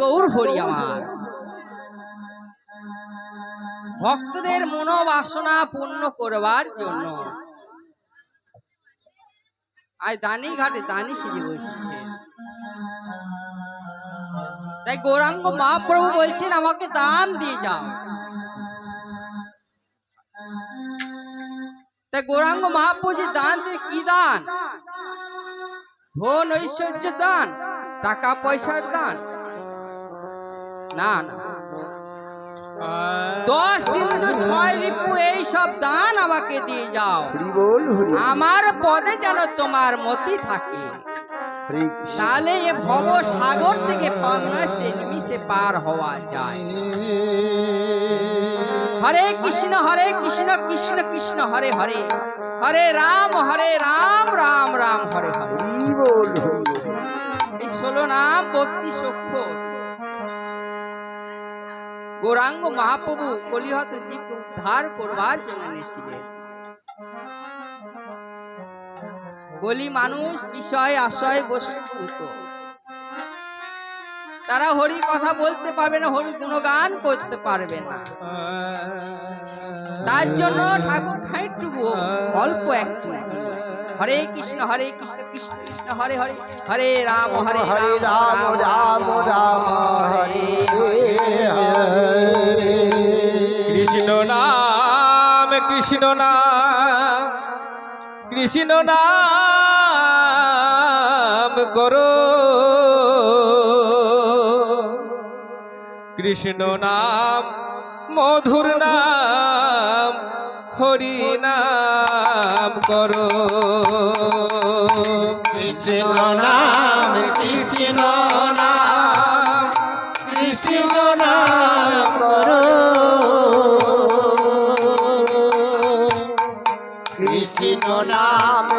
গৌর হরি আমার। ভক্তদের মনোবাসনা পূর্ণ করবার জন্য। আজ দানি ঘাটে দানি সেজে বসেছে। তাই গৌরাঙ্গ মহাপ্রভু বলছেন, আমাকে দান দিয়ে যাও। তাই গৌরাঙ্গ মহাপ্রভু যে দান কি দান? ধন ঐশ্বর্য দান, টাকা পয়সার দান না না। দশ সিন্ধু ছয় রিপু এই সব দান আমাকে দিয়ে যাও। আমার পদে যেন তোমার মতি থাকে। হরে তাহলে এ ভব সাগর থেকে পাংনাসে নিমিষে পার হওয়া যায়। হরে কৃষ্ণ হরে কৃষ্ণ কৃষ্ণ কৃষ্ণ হরে হরে। হরে রাম হরে রাম রাম রাম হরে হরে। এই ষোলো নাম বত্রিশ অক্ষর গৌরাঙ্গ মহাপ্রভু কলিহত জীবকে উদ্ধার করবার জন্য এনেছিলেন। বলি মানুষ বিষয় আশয় বস্তুত। তারা হরি কথা বলতে পারবে না হরি গুণগান করতে পারবে না। তার জন্য ঠাকুর খাইটুকু অল্প একটু হরে কৃষ্ণ হরে কৃষ্ণ কৃষ্ণ কৃষ্ণ হরে হরে হরে রাম হরে হরে রাম রাম রাম কৃষ্ণ নাম কৃষ্ণ নাম করো। কৃষ্ণ নাম, মধুর নাম, হরি নাম করো। কৃষ্ণ নাম কৃষ্ণ নাম কৃষ্ণ নাম করো কৃষ্ণ নাম